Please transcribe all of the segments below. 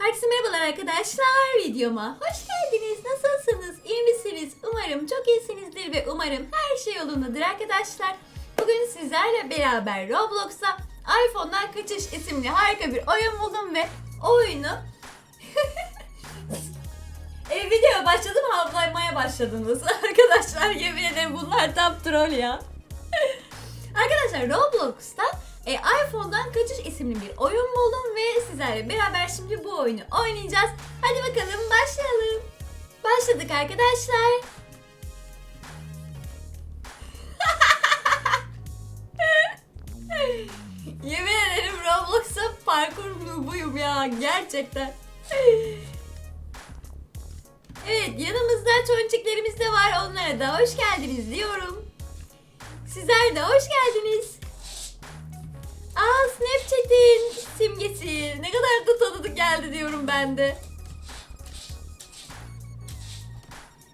Herkese merhabalar arkadaşlar videoma. Hoş geldiniz. Nasılsınız? İyi misiniz? Umarım çok iyisinizdir ve umarım her şey yolundadır arkadaşlar. Bugün sizlerle beraber Roblox'a iPhone'dan Kaçış isimli harika bir oyun buldum ve oyunu e, video başladım havlamaya başladınız. Arkadaşlar yemin ederim bunlar tam troll ya. Arkadaşlar Roblox'ta e, iPhone'dan Kaçış isimli bir oyun buldum ve sizlerle beraber şimdi bu oyunu oynayacağız. Hadi bakalım başlayalım. Başladık arkadaşlar. Yemin ederim Roblox'a parkur noobuyum ya gerçekten. Evet yanımızda çonçiklerimiz de var onlara da hoş geldiniz diyorum. Sizler de hoş geldiniz. Geldi diyorum ben de.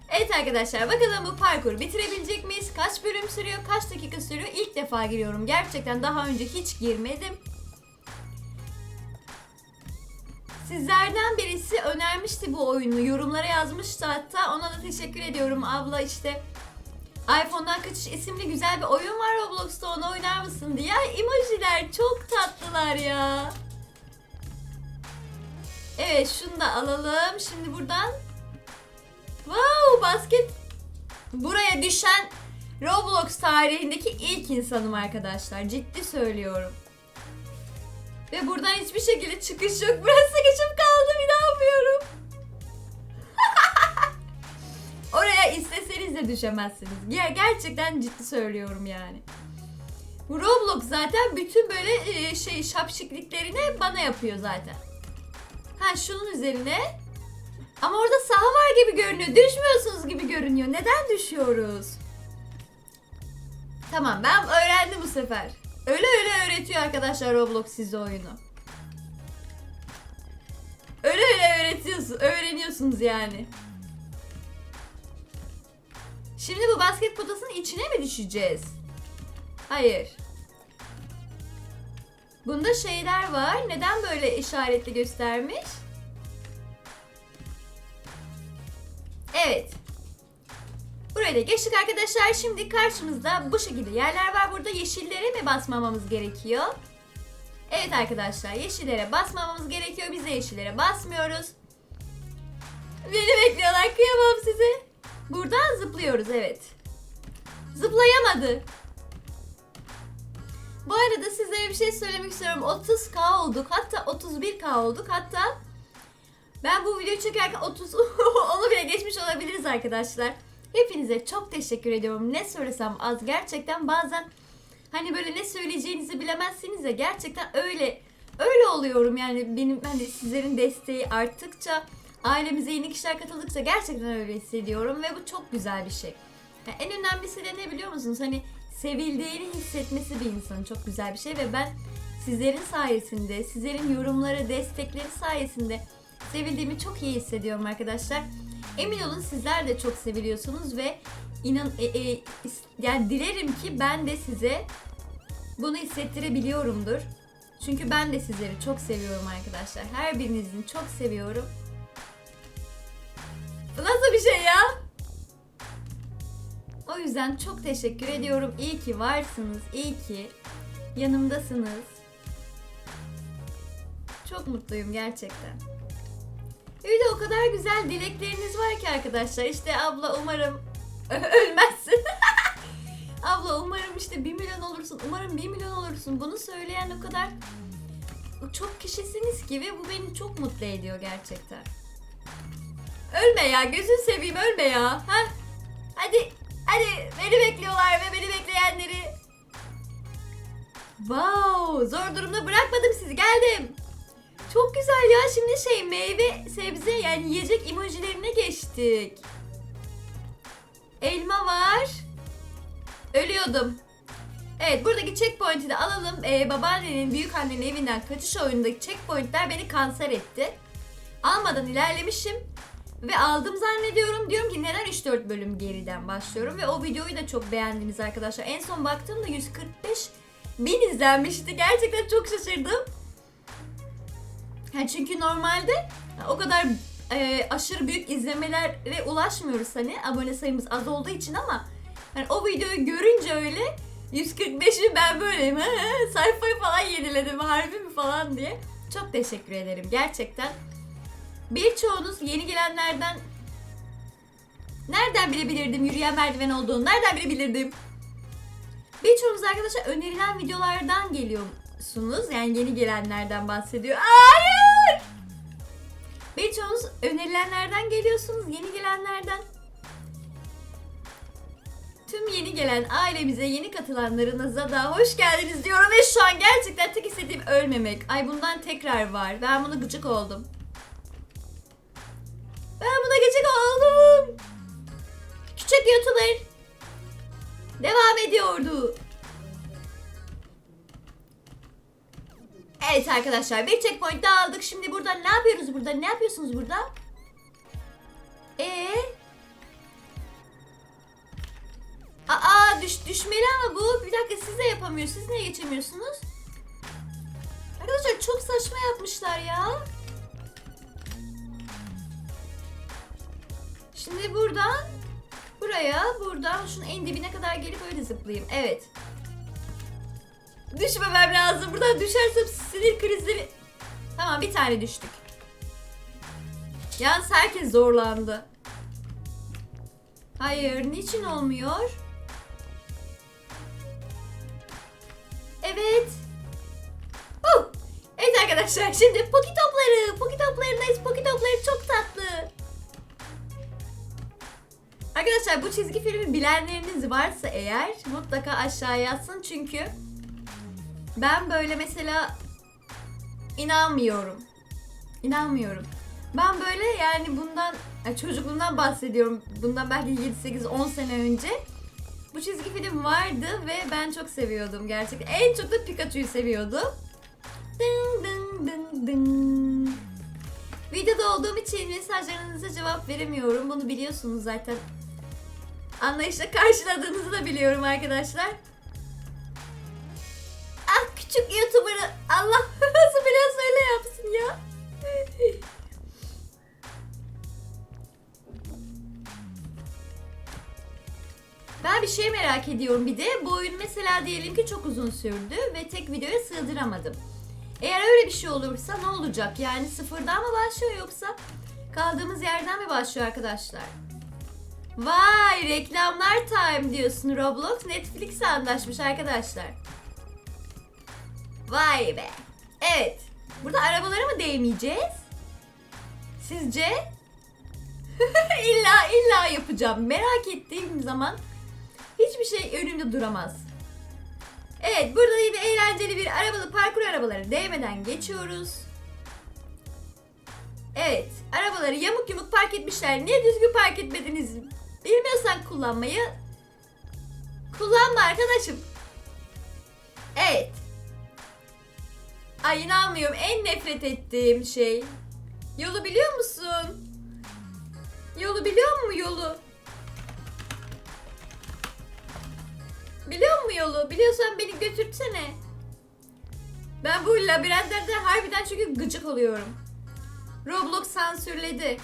Evet arkadaşlar bakalım bu parkur bitirebilecek miyiz? Kaç bölüm sürüyor? Kaç dakika sürüyor? İlk defa giriyorum. Gerçekten daha önce hiç girmedim. Sizlerden birisi önermişti bu oyunu. Yorumlara yazmıştı hatta. Ona da teşekkür ediyorum abla işte. iPhone'dan Kaçış isimli güzel bir oyun var Roblox'ta onu oynar mısın diye. Emojiler çok tatlılar ya. Evet şunu da alalım. Şimdi buradan. Wow basket. Buraya düşen Roblox tarihindeki ilk insanım arkadaşlar. Ciddi söylüyorum. Ve buradan hiçbir şekilde çıkış yok. Burası sıkışıp kaldım. İnanmıyorum. Oraya isteseniz de düşemezsiniz. Ger- gerçekten ciddi söylüyorum yani. Roblox zaten bütün böyle e, şey şapşikliklerini bana yapıyor zaten. Ha şunun üzerine. Ama orada saha var gibi görünüyor. Düşmüyorsunuz gibi görünüyor. Neden düşüyoruz? Tamam ben öğrendim bu sefer. Öyle öyle öğretiyor arkadaşlar Roblox size oyunu. Öyle öyle öğretiyorsun, öğreniyorsunuz yani. Şimdi bu basket potasının içine mi düşeceğiz? Hayır. Bunda şeyler var. Neden böyle işaretli göstermiş? Evet. Buraya da geçtik arkadaşlar. Şimdi karşımızda bu şekilde yerler var. Burada yeşillere mi basmamamız gerekiyor? Evet arkadaşlar yeşillere basmamamız gerekiyor. Biz de yeşillere basmıyoruz. Beni bekliyorlar. Kıyamam size. Buradan zıplıyoruz evet. Zıplayamadı. Bu arada sizlere bir şey söylemek istiyorum. 30k olduk. Hatta 31k olduk. Hatta ben bu videoyu çekerken 30 onu bile geçmiş olabiliriz arkadaşlar. Hepinize çok teşekkür ediyorum. Ne söylesem az gerçekten bazen hani böyle ne söyleyeceğinizi bilemezsiniz ya gerçekten öyle öyle oluyorum yani benim hani sizlerin desteği arttıkça ailemize yeni kişiler katıldıkça gerçekten öyle hissediyorum ve bu çok güzel bir şey. Yani en önemlisi de ne biliyor musunuz? Hani sevildiğini hissetmesi bir insanın çok güzel bir şey ve ben sizlerin sayesinde, sizlerin yorumları, destekleri sayesinde sevildiğimi çok iyi hissediyorum arkadaşlar. Emin olun sizler de çok seviliyorsunuz ve inan e, e, yani dilerim ki ben de size bunu hissettirebiliyorumdur. Çünkü ben de sizleri çok seviyorum arkadaşlar. Her birinizin çok seviyorum. Nasıl bir şey ya? O yüzden çok teşekkür ediyorum. İyi ki varsınız. İyi ki yanımdasınız. Çok mutluyum gerçekten. De o kadar güzel dilekleriniz var ki arkadaşlar. İşte abla umarım ölmezsin. abla umarım işte 1 milyon olursun. Umarım 1 milyon olursun. Bunu söyleyen o kadar çok kişisiniz ki ve bu beni çok mutlu ediyor gerçekten. Ölme ya gözün seveyim ölme ya. Ha? Hadi hadi beni bekliyorlar ve beni bekleyenleri. Wow zor durumda bırakmadım sizi geldim. Çok güzel ya şimdi şey meyve sebze yani yiyecek emojilerine geçtik. Elma var. Ölüyordum. Evet buradaki checkpoint'i de alalım. Ee, babaannenin, büyük annenin evinden kaçış oyunundaki checkpointler beni kanser etti. Almadan ilerlemişim. Ve aldım zannediyorum. Diyorum ki neden 3-4 bölüm geriden başlıyorum. Ve o videoyu da çok beğendiniz arkadaşlar. En son baktığımda 145 bin izlenmişti. Gerçekten çok şaşırdım. Ha, çünkü normalde o kadar e, aşırı büyük izlemelere ulaşmıyoruz hani abone sayımız az olduğu için ama hani o videoyu görünce öyle 145'i ben böyleyim "Hı hı, sayfayı falan yeniledim harbi mi falan diye. Çok teşekkür ederim gerçekten. Birçoğunuz yeni gelenlerden nereden bilebilirdim yürüyen merdiven olduğunu nereden bilebilirdim? Birçoğunuz arkadaşlar önerilen videolardan geliyorsunuz. Yani yeni gelenlerden bahsediyor. Hayır! Birçoğunuz önerilenlerden geliyorsunuz. Yeni gelenlerden. Tüm yeni gelen ailemize, yeni katılanlarınıza da hoş geldiniz diyorum ve şu an gerçekten tek istediğim ölmemek. Ay bundan tekrar var. Ben buna gıcık oldum. Gıcık oldum. Küçük YouTuber devam ediyordu. Evet arkadaşlar bir checkpoint daha aldık. Şimdi burada ne yapıyoruz burada? Ne yapıyorsunuz burada? Ee? Aa düş, düşmeli ama bu. Bir dakika siz de yapamıyor. Siz niye geçemiyorsunuz? Arkadaşlar çok saçma yapmışlar ya. Şimdi buradan buraya, buradan şunun en dibine kadar gelip öyle zıplayayım. Evet. Düşmemem lazım. Buradan düşersem sinir krizleri... Tamam bir tane düştük. Yalnız herkes zorlandı. Hayır, niçin olmuyor? Evet. Uh! Evet arkadaşlar şimdi Poki topları. Poki toplarındayız. Poki topları çok tatlı. Arkadaşlar bu çizgi filmi bilenleriniz varsa eğer mutlaka aşağıya yazsın çünkü ben böyle mesela inanmıyorum. İnanmıyorum. Ben böyle yani bundan yani çocukluğumdan bahsediyorum. Bundan belki 7 8 10 sene önce bu çizgi film vardı ve ben çok seviyordum gerçekten. En çok da Pikachu'yu seviyordum. Dın dın dın dın. Videoda olduğum için mesajlarınıza cevap veremiyorum. Bunu biliyorsunuz zaten. Anlayışla karşıladığınızı da biliyorum arkadaşlar. Ah küçük YouTuber'ı Allah nasıl biraz öyle yapsın ya. Ben bir şey merak ediyorum bir de. Bu oyun mesela diyelim ki çok uzun sürdü ve tek videoya sığdıramadım. Eğer öyle bir şey olursa ne olacak? Yani sıfırdan mı başlıyor yoksa kaldığımız yerden mi başlıyor arkadaşlar? Vay reklamlar time diyorsun Roblox Netflix'e anlaşmış arkadaşlar. Vay be. Evet. Burada arabalara mı değmeyeceğiz? Sizce? illa illa yapacağım. Merak ettiğim zaman hiçbir şey önümde duramaz. Evet burada yine eğlenceli bir arabalı parkur arabaları değmeden geçiyoruz. Evet arabaları yamuk yumuk park etmişler. Niye düzgün park etmediniz? Bilmiyorsan kullanmayı kullanma arkadaşım. Evet. Ay inanmıyorum en nefret ettiğim şey. Yolu biliyor musun? Yolu biliyor mu yolu? Biliyor mu yolu? Biliyorsan beni götürtsene. Ben bu labirentlerde harbiden çünkü gıcık oluyorum. Roblox sansürledi.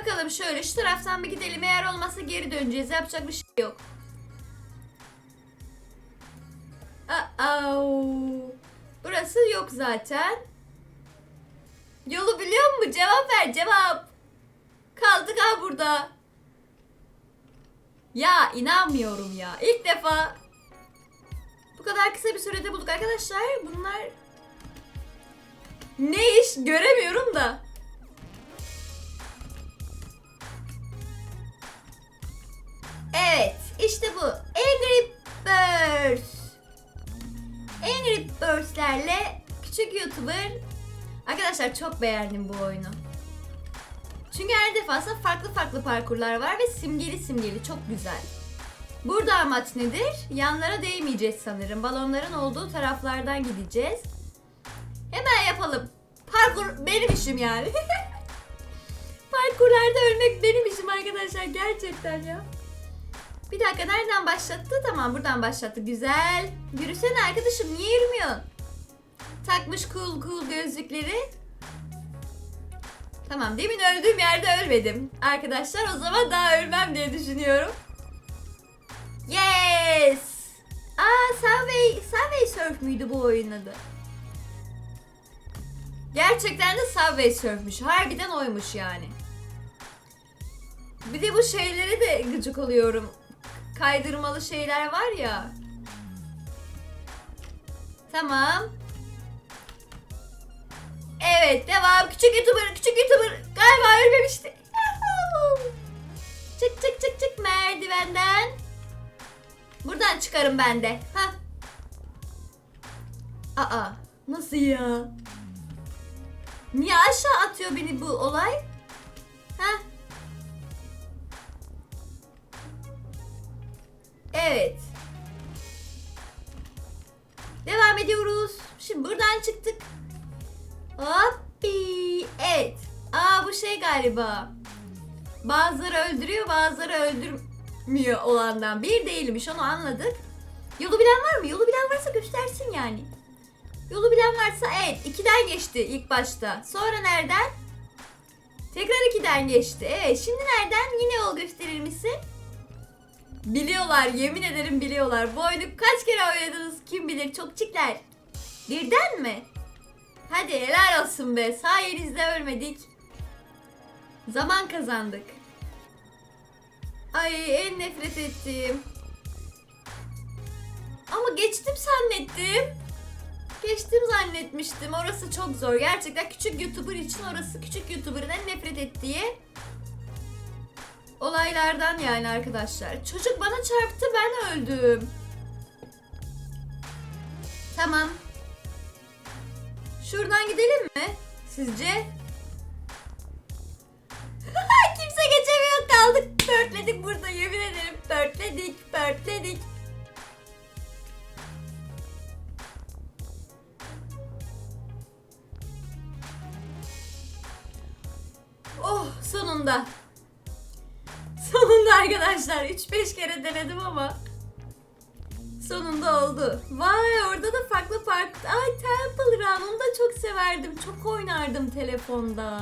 Bakalım şöyle şu taraftan bir gidelim. Eğer olmazsa geri döneceğiz. Yapacak bir şey yok. Aa, Burası yok zaten. Yolu biliyor mu? Cevap ver cevap. Kaldık ha burada. Ya inanmıyorum ya. İlk defa bu kadar kısa bir sürede bulduk arkadaşlar. Bunlar ne iş göremiyorum da. Evet, işte bu. Angry Birds. Angry Birds'lerle küçük YouTuber. Arkadaşlar çok beğendim bu oyunu. Çünkü her defasında farklı farklı parkurlar var ve simgeli simgeli çok güzel. Burada amaç nedir? Yanlara değmeyeceğiz sanırım. Balonların olduğu taraflardan gideceğiz. Hemen yapalım. Parkur benim işim yani. Parkurlarda ölmek benim işim arkadaşlar gerçekten ya. Bir dakika nereden başlattı? Tamam buradan başlattı. Güzel. Yürüsene arkadaşım niye yürümüyorsun? Takmış cool cool gözlükleri. Tamam demin öldüğüm yerde ölmedim. Arkadaşlar o zaman daha ölmem diye düşünüyorum. Yes! Aa Subway, Subway Surf müydü bu oyunun adı? Gerçekten de Subway Surf'müş. Harbiden oymuş yani. Bir de bu şeylere de gıcık oluyorum. Kaydırmalı şeyler var ya. Tamam. Evet devam. Küçük YouTuber, küçük YouTuber. Galiba ölmemişti. çık çık çık çık merdivenden. Buradan çıkarım ben de. Ha. Aa, nasıl ya? Niye aşağı atıyor beni bu olay? Ha? Evet. Devam ediyoruz. Şimdi buradan çıktık. Hoppi. Evet. Aa bu şey galiba. Bazıları öldürüyor bazıları öldürmüyor olandan. Bir değilmiş onu anladık. Yolu bilen var mı? Yolu bilen varsa göstersin yani. Yolu bilen varsa evet ikiden geçti ilk başta. Sonra nereden? Tekrar ikiden geçti. Evet şimdi nereden? Yine yol gösterir misin? Biliyorlar yemin ederim biliyorlar. Bu oyunu kaç kere oynadınız kim bilir çok çikler. Birden mi? Hadi helal olsun be. Sayenizde ölmedik. Zaman kazandık. Ay en nefret ettiğim. Ama geçtim zannettim. Geçtim zannetmiştim. Orası çok zor. Gerçekten küçük YouTuber için orası küçük YouTuber'ın en nefret ettiği olaylardan yani arkadaşlar. Çocuk bana çarptı ben öldüm. Tamam. Şuradan gidelim mi? Sizce? Kimse geçemiyor kaldık. Pörtledik burada yemin ederim. Pörtledik, pörtledik. Arkadaşlar 3-5 kere denedim ama sonunda oldu. Vay orada da farklı farklı. Ay Temple Run onu da çok severdim. Çok oynardım telefonda.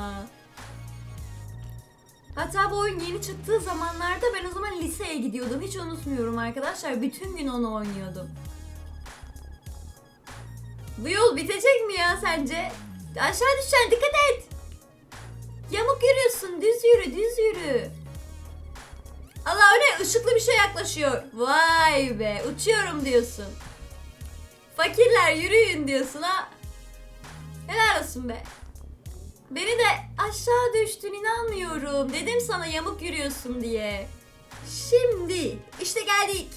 Hatta bu oyun yeni çıktığı zamanlarda ben o zaman liseye gidiyordum. Hiç unutmuyorum arkadaşlar. Bütün gün onu oynuyordum. Bu yol bitecek mi ya sence? Aşağı düşeceksin dikkat et. Yamuk yürüyorsun. Düz yürü düz yürü. Allah o ne? Işıklı bir şey yaklaşıyor. Vay be uçuyorum diyorsun. Fakirler yürüyün diyorsun ha. Helal olsun be. Beni de aşağı düştün inanmıyorum. Dedim sana yamuk yürüyorsun diye. Şimdi işte geldik.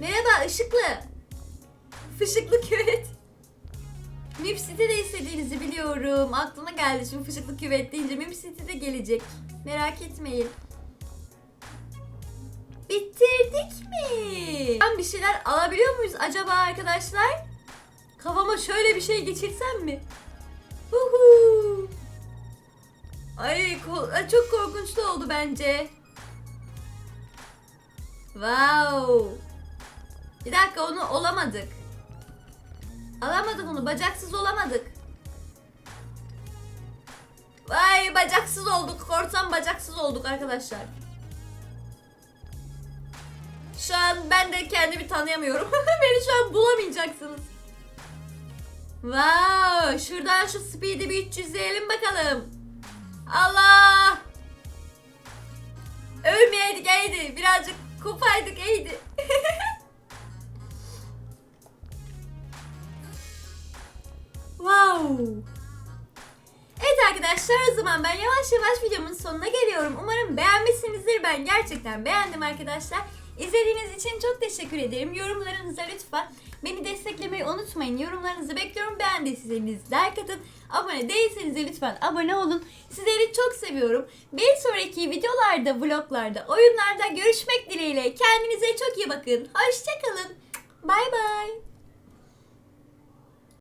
Merhaba ışıklı. Fışıklı küvet. Mip City'de istediğinizi biliyorum. Aklıma geldi şimdi fışıklı küvet deyince Mip City'de gelecek. Merak etmeyin. Bir şeyler alabiliyor muyuz acaba arkadaşlar? Kafama şöyle bir şey geçirsem mi? Huhu. Ay çok korkunçlu oldu bence. Wow. Bir dakika onu olamadık. Alamadık onu bacaksız olamadık. Vay bacaksız olduk. Korsan bacaksız olduk arkadaşlar. Şu an ben de kendimi tanıyamıyorum. Beni şu an bulamayacaksınız. Wow, şuradan şu speed'i bir 300'leyelim bakalım. Allah! Ölmeyeydik iyiydi. Birazcık kopaydık iyiydi. wow. Evet arkadaşlar o zaman ben yavaş yavaş videomun sonuna geliyorum. Umarım beğenmişsinizdir. Ben gerçekten beğendim arkadaşlar. İzlediğiniz için çok teşekkür ederim. Yorumlarınıza lütfen beni desteklemeyi unutmayın. Yorumlarınızı bekliyorum. Beğendiyseniz like atın. Abone değilseniz de lütfen abone olun. Sizleri çok seviyorum. Bir sonraki videolarda, vloglarda, oyunlarda görüşmek dileğiyle. Kendinize çok iyi bakın. Hoşçakalın. Bay bay.